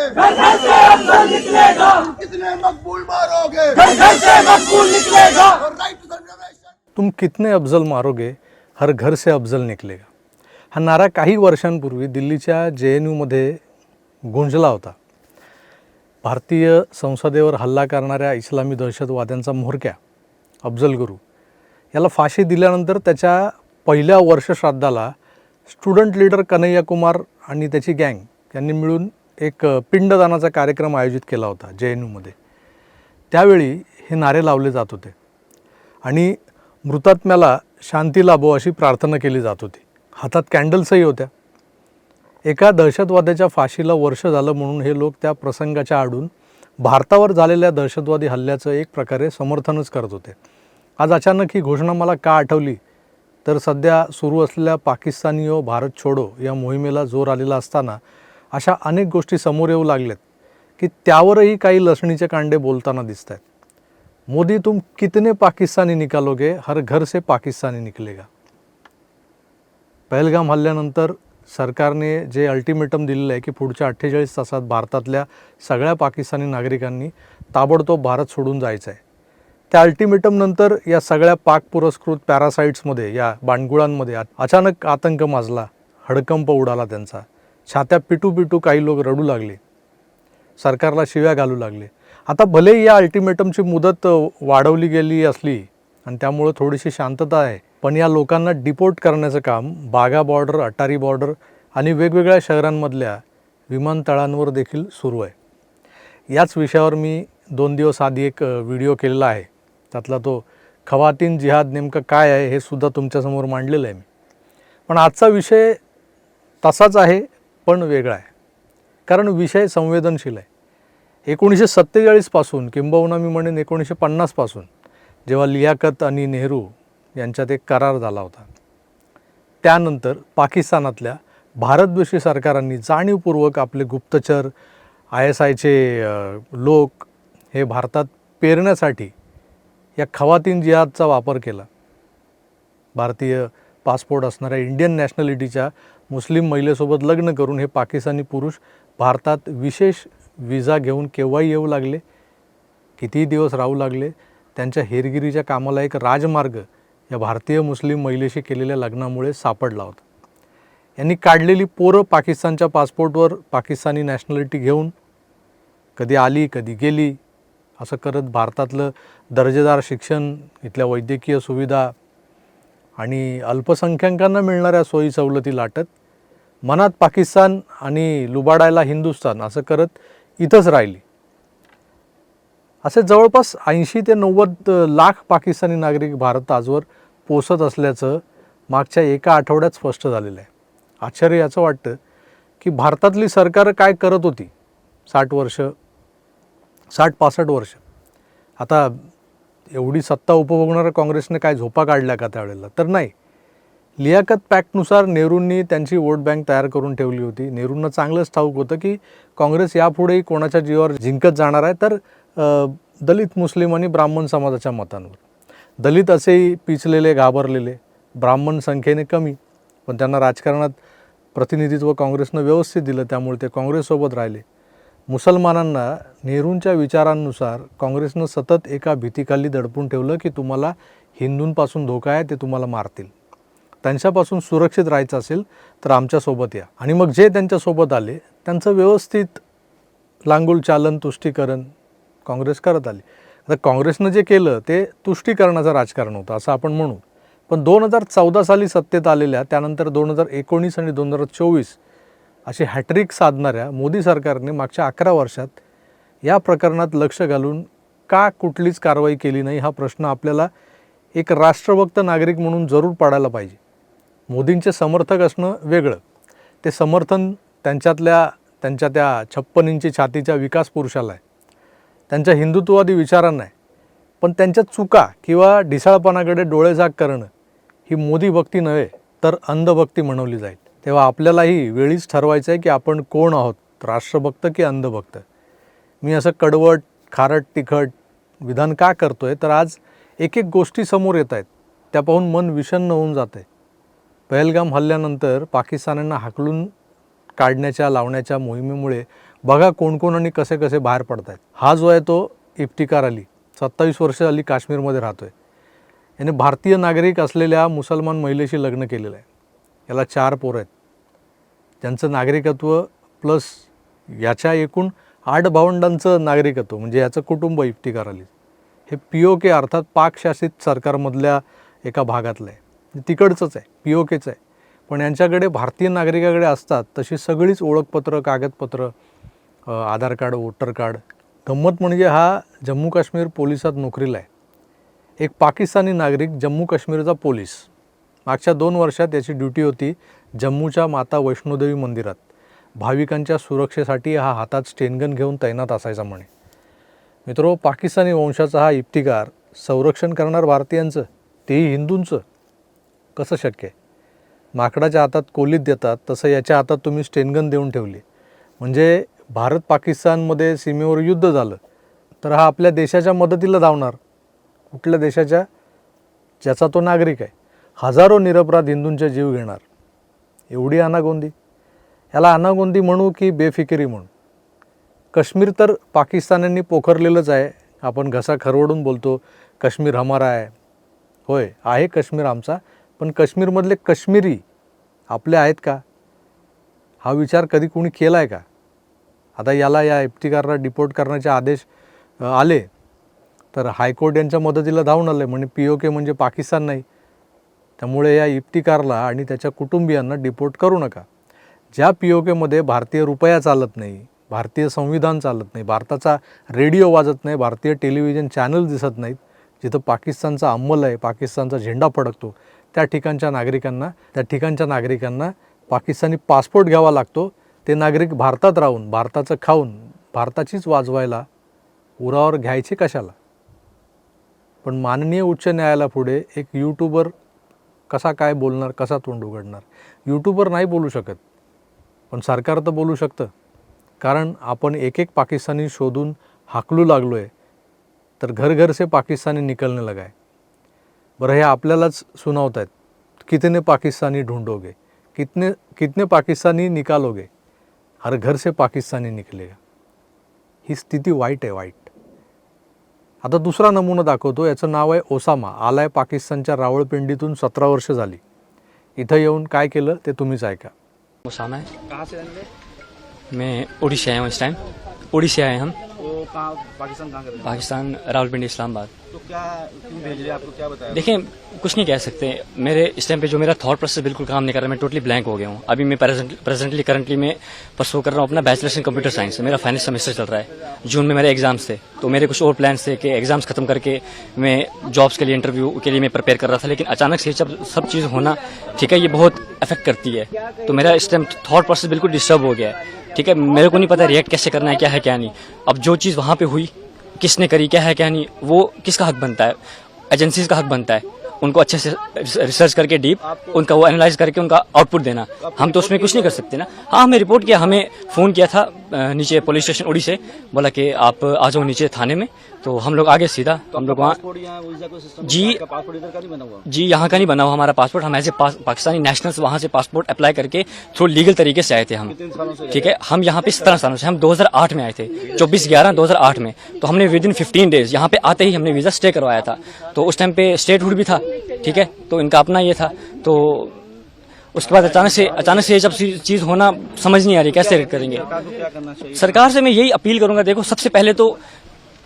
मारोगे घर घर से अफजल निकलेगा। कितने मकबूल मारोगे। घर घर से मकबूल निकलेगा। और राइट टू रिजर्वेशन तुम कितने अफजल मारोगे हर घर से अफजल निकलेगा। हा नारा काही वर्षांपूर्वी दिल्लीच्या जे एन यूमध्ये गुंजला होता। भारतीय संसदेवर हल्ला करणाऱ्या इस्लामी दहशतवाद्यांचा म्होरक्या अफजल गुरू याला फाशी दिल्यानंतर त्याच्या पहिल्या वर्षश्राद्धाला स्टुडंट लीडर कन्हैया कुमार आणि त्याची गँग यांनी मिळून एक पिंडदानाचा कार्यक्रम आयोजित केला होता जे एन यूमध्ये त्यावेळी हे नारे लावले जात होते आणि मृतात्म्याला शांती लाभो अशी प्रार्थना केली जात होती. हातात कॅन्डल्सही होत्या. एका दहशतवाद्याच्या फाशीला वर्ष झालं म्हणून हे लोक त्या प्रसंगाच्या आडून भारतावर झालेल्या दहशतवादी हल्ल्याचं एक प्रकारे समर्थनच करत होते. आज अचानक ही घोषणा मला का आठवली? तर सध्या सुरू असलेल्या पाकिस्तानी भारत छोडो या मोहिमेला जोर आलेला असताना अशा अनेक गोष्टी समोर येऊ लागल्यात की त्यावरही काही लसणीचे कांडे बोलताना दिसत आहेत मोदी तुम कितने पाकिस्तानी निकालोगे? हर घर से पाकिस्तानी निकलेगा. पहलगाम हल्ल्यानंतर सरकारने जे अल्टिमेटम दिलेलं आहे की पुढच्या अठ्ठेचाळीस तासात भारतातल्या सगळ्या पाकिस्तानी नागरिकांनी ताबडतोब भारत सोडून जायचं आहे त्या अल्टिमेटमनंतर या सगळ्या पाक पुरस्कृत पॅरासाईट्समध्ये या बांडगुळांमध्ये अचानक आतंक माजला हडकंप उडाला त्यांचा. छात्या पिटू पिटू काही लोक रडू लागले. सरकारला शिव्या घालू लागले. आता भलेही या अल्टिमेटमची मुदत वाढवली गेली असली आणि त्यामुळं थोडीशी शांतता आहे पण या लोकांना डिपोर्ट करण्याचं काम बागा बॉर्डर अटारी बॉर्डर आणि वेगवेगळ्या शहरांमधल्या विमानतळांवर देखील सुरू आहे. याच विषयावर मी दोन दिवस आधी एक व्हिडिओ केलेला आहे. त्यातला तो खवातीन जिहाद नेमकं काय आहे हे सुद्धा तुमच्यासमोर मांडलेलं आहे मी. पण आजचा विषय तसाच आहे पण वेगळा आहे. कारण विषय संवेदनशील आहे. एकोणीसशे सत्तेचाळीसपासून किंबहुना मी म्हणेन एकोणीसशे पन्नासपासून जेव्हा लियाकत आणि नेहरू यांच्यात एक करार झाला होता. त्यानंतर पाकिस्तानातल्या भारतद्वेषी सरकारांनी जाणीवपूर्वक आपले गुप्तचर आय एस आयचे लोक हे भारतात पेरण्यासाठी या खवातीन जिहादचा वापर केला. भारतीय पासपोर्ट असणाऱ्या इंडियन नॅशनॅलिटीच्या मुस्लिम महिलेसोबत लग्न करून हे पाकिस्तानी पुरुष भारतात विशेष विजा घेऊन केव्हाही येऊ लागले कितीही दिवस राहू लागले त्यांच्या हेरगिरीच्या कामाला एक राजमार्ग या भारतीय मुस्लिम महिलेशी केलेल्या लग्नामुळे सापडला होता. यांनी काढलेली पोरं पाकिस्तानच्या पासपोर्टवर पाकिस्तानी नॅशनॅलिटी घेऊन कधी आली कधी गेली असं करत भारतातलं दर्जेदार शिक्षण इथल्या वैद्यकीय सुविधा आणि अल्पसंख्याकांना मिळणाऱ्या सोयी सवलती लाटत मनात पाकिस्तान आणि लुबाडायला हिंदुस्थान असं करत इथंच राहिली. असे जवळपास ऐंशी ते नव्वद लाख पाकिस्तानी नागरिक भारत आजवर पोचत असल्याचं मागच्या एका आठवड्यात स्पष्ट झालेलं आहे. आश्चर्य याचं वाटतं की भारतातली सरकारं काय करत होती? साठ वर्ष साठ पासष्ट वर्ष. आता एवढी सत्ता उपभोगणाऱ्या काँग्रेसने काय झोपा काढल्या का त्यावेळेला? तर नाही. लियाकत पॅक्टनुसार नेहरूंनी त्यांची वोट बँक तयार करून ठेवली होती. नेहरूंना चांगलंच ठाऊक होतं की काँग्रेस यापुढेही कोणाच्या जीवावर जिंकत जाणार आहे. तर दलित मुस्लिम आणि ब्राह्मण समाजाच्या मतांवर. दलित असेही पिचलेले घाबरलेले ब्राह्मण संख्येने कमी पण त्यांना राजकारणात प्रतिनिधित्व काँग्रेसनं व्यवस्थित दिलं त्यामुळे ते काँग्रेससोबत राहिले. मुसलमानांना नेहरूंच्या विचारांनुसार काँग्रेसनं सतत एका भीतीखाली दडपून ठेवलं की तुम्हाला हिंदूंपासून धोका आहे ते तुम्हाला मारतील. त्यांच्यापासून सुरक्षित राहायचं असेल तर आमच्यासोबत या. आणि मग जे त्यांच्यासोबत आले त्यांचं व्यवस्थित लांगुल चालन तुष्टीकरण काँग्रेस करत आली. आता काँग्रेसनं जे केलं ते तुष्टीकरणाचं राजकारण होतं असं आपण म्हणू. पण दोन हजार चौदा साली सत्तेत आलेल्या त्यानंतर दोन हजार एकोणीस आणि दोन हजार चोवीस अशी हॅट्रिक साधणाऱ्या मोदी सरकारने मागच्या अकरा वर्षात या प्रकरणात लक्ष घालून का कुठलीच कारवाई केली नाही हा प्रश्न आपल्याला एक राष्ट्रभक्त नागरिक म्हणून जरूर पाडायला पाहिजे. मोदींचे समर्थक असणं वेगळं. ते समर्थन त्यांच्यातल्या त्यांच्या त्या छप्पन इंची छातीच्या विकास पुरुषाला आहे. त्यांच्या हिंदुत्ववादी विचारांना आहे. पण त्यांच्या चुका किंवा ढिसाळपणाकडे डोळेझाक करणं ही मोदी भक्ती नव्हे तर अंधभक्ती म्हणवली जाईल. तेव्हा आपल्यालाही वेळीच ठरवायचं आहे की आपण कोण आहोत राष्ट्रभक्त की अंधभक्त? मी असं कडवट खारट तिखट विधान का करतो आहे तर आज एक एक गोष्टी समोर येत आहेत. त्या पाहून मन विषन्न होऊन जातं. आहे पहलगाम हल्ल्यानंतर पाकिस्तानांना हाकलून काढण्याच्या लावण्याच्या मोहिमेमुळे बघा कोण कोण आणि कसे कसे बाहेर पडत आहेत हा जो आहे तो इफ्तिकार अली. सत्तावीस वर्ष अली काश्मीरमध्ये राहतो आहे याने भारतीय नागरिक असलेल्या मुसलमान महिलेशी लग्न केलेलं आहे. याला चार पोरं आहेत. त्यांचं नागरिकत्व प्लस याच्या एकूण आठ भावंडांचं नागरिकत्व म्हणजे याचं कुटुंब इफ्तिकार आली हे पी ओ के अर्थात पाकशासित सरकारमधल्या एका भागातलं आहे. म्हणजे तिकडचंच आहे पी ओ केचं आहे. पण यांच्याकडे भारतीय नागरिकाकडे असतात तशी सगळीच ओळखपत्र कागदपत्र आधार कार्ड वोटर कार्ड. गंमत म्हणजे हा जम्मू काश्मीर पोलिसात नोकरीला आहे. एक पाकिस्तानी नागरिक जम्मू काश्मीरचा पोलीस. मागच्या दोन वर्षात याची ड्युटी होती जम्मूच्या माता वैष्णोदेवी मंदिरात. भाविकांच्या सुरक्षेसाठी हा हातात स्टेनगन घेऊन तैनात असायचा म्हणे. मित्रो पाकिस्तानी वंशाचा हा इफ्तिकार संरक्षण करणार भारतीयांचं तेही हिंदूंचं? कसं शक्य आहे? माकडाच्या हातात कोलीत देतात तसं याच्या हातात तुम्ही स्टेनगन देऊन ठेवली. म्हणजे भारत पाकिस्तानमध्ये सीमेवर युद्ध झालं तर हा आपल्या देशाच्या मदतीला धावणार. कुठल्या देशाच्या? ज्याचा तो नागरिक आहे. हजारो निरपराध हिंदूंचे जीव घेणार. एवढी अनागोंदी. याला अनागोंदी म्हणू की बेफिकिरी म्हणू? काश्मीर तर पाकिस्तान्यांनी पोखरलेलंच आहे. आपण घसा खरवडून बोलतो काश्मीर हमारा आहे. होय आहे काश्मीर आमचा पण काश्मीरमधले काश्मीरी आपले आहेत का? हा विचार कधी कोणी केला आहे का? आता याला या इफ्तिकारला डिपोर्ट करण्याचे आदेश आले तर हायकोर्ट यांच्या मदतीला धावून आले म्हणजे पी ओ के म्हणजे पाकिस्तान नाही. त्यामुळे या इफ्तिकारला आणि त्याच्या कुटुंबियांना डिपोर्ट करू नका. ज्या पी ओ केमध्ये भारतीय रुपया चालत नाही भारतीय संविधान चालत नाही भारताचा रेडिओ वाजत नाही भारतीय टेलिव्हिजन चॅनल दिसत नाहीत जिथं पाकिस्तानचा अंमल आहे पाकिस्तानचा झेंडा फडकतो त्या ठिकाणच्या नागरिकांना त्या ठिकाणच्या नागरिकांना पाकिस्तानी पासपोर्ट घ्यावा लागतो. ते नागरिक भारतात राहून भारताचं खाऊन भारताचीच वाजवायला उरावर घ्यायचे कशाला? पण माननीय उच्च न्यायालयापुढे एक यूट्यूबर कसा काय बोलणार कसा तोंड उघडणार? यूट्यूबवर नाही बोलू शकत. पण सरकार तर बोलू शकतं. कारण आपण एक एक पाकिस्तानी शोधून हाकलू लागलो आहे तर घर घर से पाकिस्तानी निकलने लगा है बरं हे आपल्यालाच सुनावत आहेत कितने पाकिस्तानी ढूंढोगे? कितने कितने पाकिस्तानी निकालोगे? हर घर से पाकिस्तानी निकलेगा. ही स्थिती वाईट आहे वाईट. आता दुसरा नमुना दाखवतो याचं नाव आहे ओसामा. आलाय पाकिस्तानच्या रावळपिंडीतून सतरा वर्ष झाली. इथं येऊन काय केलं ते तुम्हीच ऐका. है कहाँ से मैं उड़ीसा आया हूँ इस टाइम उड़ीसा आए हम. तो कहाँ पाकिस्तान कहाँ कर रहे हैं पाकिस्तान रावलपिंडी इस्लामाबाद. तो क्या देखिए, कुछ नहीं कह सकते। मेरे, इस टाइम पे जो मेरा थॉट प्रोसेस बिल्कुल काम नहीं कर रहा, मैं टोटली ब्लैंक हो गया हूँ। अभी मैं प्रेजेंटली करंटली मैं परसू कर रहा हूँ अपना बैचलर्स इन कंप्यूटर साइंस मेरा फाइनल सेमेस्टर चल रहा है। जून में मेरे एग्ज़ाम्स थे। तो मेरे कुछ और प्लान्स थे कि एग्ज़ाम्स खत्म करके मैं जॉब्स के लिए इंटरव्यू के लिए मैं प्रिपेयर कर रहा था, लेकिन अचानक से जब सब चीज़ होना, ठीक है, ये बहुत अफेक्ट करती है। तो मेरा इस टाइम थॉट प्रोसेस बिल्कुल डिस्टर्ब हो गया है। ठीक है, मेरे को नहीं पता रिएक्ट कैसे करना है, क्या है, क्या नहीं। अब जो चीज़ वहाँ पे हुई किसने करी, क्या है, क्या नहीं, वो किसका हक बनता है? एजेंसीज का हक बनता है। उनको अच्छे से रिसर्च करके डीप उनका वो एनालाइज करके उनका आउटपुट देना। हम तो उसमें कुछ नहीं कर सकते ना। हाँ हमें रिपोर्ट किया, हमें फ़ोन किया था नीचे पुलिस स्टेशन उड़ी से बोला कि आप आ जाओ नीचे थाने में तो हम लोग आगे सीधा तो हम लोग वहाँ जी। जी यहाँ का नहीं बना हुआ हमारा पासपोर्ट हम एज ए पाकिस्तानी नेशनल्स वहाँ से पासपोर्ट अप्लाई करके थ्रू लीगल तरीके से आए थे हम। ठीक है हम यहाँ पे सत्रह सालों से हम 2008 में आए थे 24 ग्यारह 2008 में तो हमने विद इन फिफ्टीन डेज़ यहाँ पे आते ही हमने वीज़ा स्टे करवाया था। तो उस टाइम पे स्टेटहुड भी था ठीक है तो इनका अपना ये था तो उसके बाद अचानक से अचानक से जब चीज़ होना समझ नहीं आ रही, कैसे रेट करेंगे? सरकार से मैं यही अपील करूँगा, देखो, सबसे पहले तो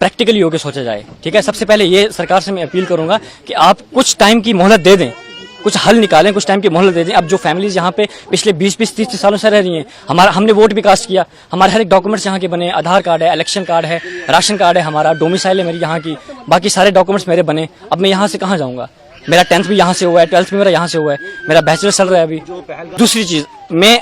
प्रैक्टिकली होकर सोचा जाए, ठीक है? सबसे पहले ये सरकार से मैं अपील करूँगा कि आप कुछ टाइम की मोहलत दे दें, कुछ हल निकालें, कुछ टाइम की मोहलत दे दें। अब जो फैमिलीज़ यहाँ पे पिछले 20 बीस तीस सालों से रह रही हैं, हमारा, हमने वोट भी कास्ट किया, हमारे हर एक डॉक्यूमेंट्स यहाँ के बने, आधार कार्ड है इलेक्शन कार्ड है, राशन कार्ड है हमारा डोमिसाइल है मेरी यहाँ की, बाकी सारे डॉक्यूमेंट्स मेरे बने। अब मैं यहाँ से कहाँ जाऊँगा? मेरा टेंथ भी यहाँ से हुआ है, ट्वेल्थ भी मेरा यहाँ से हुआ है। मेरा बैचलर चल रहा है अभी। दूसरी चीज़, मैं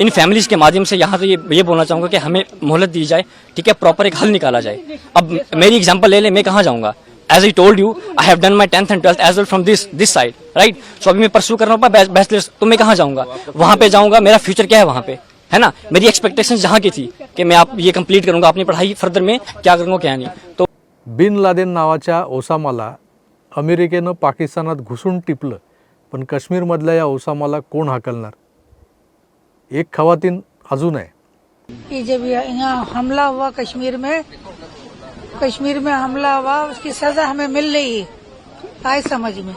इन फैमिलीज़ के माध्यम से यहाँ से ये ये बोलना चाहूँगा कि हमें मोहलत दी जाए, ठीक है प्रॉपर एक हल निकाला जाए। अब मेरी एग्जांपल ले ले, मैं कहाँ जाऊँगा? As I told you I have done my tenth and twelfth as well from this this side right so अभी मैं परसू कर रहा हूँ बैचलर्स तो मैं कहाँ जाऊँगा? वहाँ पे जाऊँगा, मेरा फ्यूचर क्या है वहाँ पे? है ना? मेरी एक्सपेक्टेशन जहाँ की थी कि मैं आप ये कंप्लीट करूँगा अपनी पढ़ाई फर्दर में, क्या करूँगा, क्या नहीं? तो बिन लादेन नावाच्या ओसामाला अमेरिकेनं पाकिस्तानात घुसून टिपलं पण काश्मीरमधल्या या ओसामाला कोण हाकलणार? एक खवातीन अजून आहे. कि जब यहाँ हमला हुआ कश्मीर में कश्मीर में हमला हुआ उसकी सजा हमें मिल रही आए समझ में।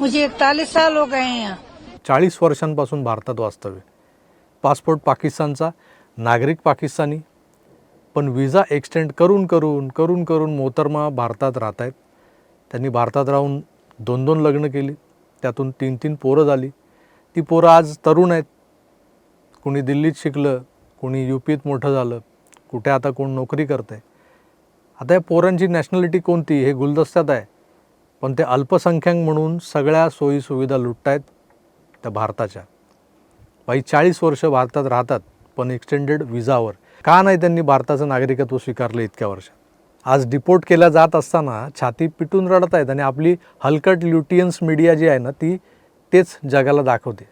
मुझे इकतालीस साल हो गए यहाँ। चाळीस वर्षांपासून भारतात वास्तव्य पासपोर्ट पाकिस्तानचा नागरिक पाकिस्तानी पण विजा एक्सटेंड करून करून करून करून मोहतरमा भारतात राहत आहेत त्यांनी भारतात राहून दोन दोन लग्न केली. त्यातून तीन तीन पोरं झाली. ती पोरं आज तरुण आहेत. कुणी दिल्लीत शिकलं कुणी यू पीत मोठं झालं. कुठे आता कोण नोकरी करतं आहे आता या पोरांची नॅशनॅलिटी कोणती हे गुलदस्त्यात आहे. पण ते अल्पसंख्याक म्हणून सगळ्या सोयीसुविधा लुटतायत त्या भारताच्या. बाई चाळीस वर्ष भारतात राहतात पण एक्सटेंडेड विजावर का नाही त्यांनी भारताचं नागरिकत्व स्वीकारलं इतक्या वर्षात? आज डिपोर्ट केल्या जात असताना छाती पिटून रडत आहेत आणि आपली हलकट ल्युटियन्स मीडिया जी आहे ना ती तेच जगाला दाखवते.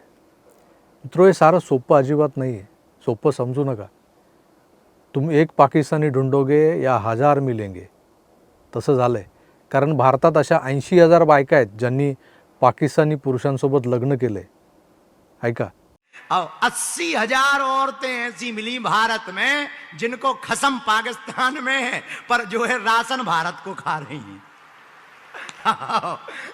मित्रो हे सारं सोपं अजिबात नाही आहे सोपं समजू नका. तुम एक पाकिस्तानी ढुंडोगे या हजार मिलेंगे. तसं झालं आहे कारण भारतात अशा ऐंशी हजार बायका आहेत ज्यांनी पाकिस्तानी पुरुषांसोबत लग्न केलं आहे ऐका और अस्सी हज़ार औरतें ऐसी मिली भारत में जिनको खसम पाकिस्तान में है, पर जो है राशन भारत को खा रही हैं।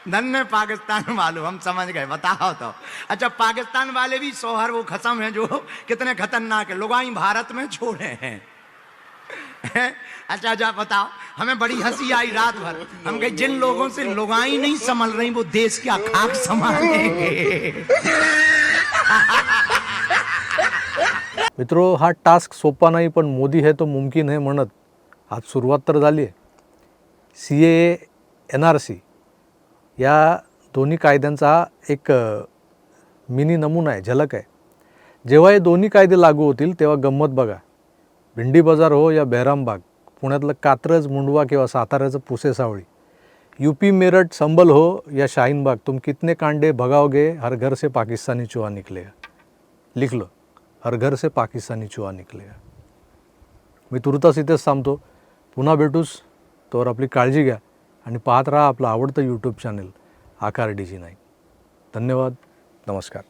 धन्य पाकिस्तान वालों, हम समझ गए, बताओ तो। अच्छा पाकिस्तान वाले भी सोहर, वो खसम है जो कितने खतरनाक है। लुगाई भारत में छोड़े हैं। अच्छा अच्छा बताओ, हमें बड़ी हँसी आई रात भर। हम कहे जिन लोगों से लुगाई नहीं संभल रही, वो देश क्या खाक संभालेंगे? मित्रो हा टास्क सोपा नाही पण मोदी हे तो मुमकिन आहे म्हणत. आज सुरुवात तर झाली आहे. C A N R C या दोन्ही कायद्यांचा हा एक मिनी नमुना आहे झलक आहे. जेव्हा हे दोन्ही कायदे लागू होतील तेव्हा गंमत बघा. भिंडी बाजार हो या बेहरामबाग पुण्यातलं कात्रज मुंडवा किंवा साताऱ्याचं पुसेसावळी. यूपी मेरठ संबल हो या शाहीनबाग तुम कितने कांडे भगाओगे? हर घर से पाकिस्तानी चूहा निकलेगा लिख लो. हर घर से पाकिस्तानी चूहा निकलेगा मी तुर्तास इथेच थांबतो. पुन्हा भेटूस तोवर आपली काळजी घ्या आणि पाहत राहा आपलं आवडतं YouTube channel Aakar D G nine. धन्यवाद. नमस्कार.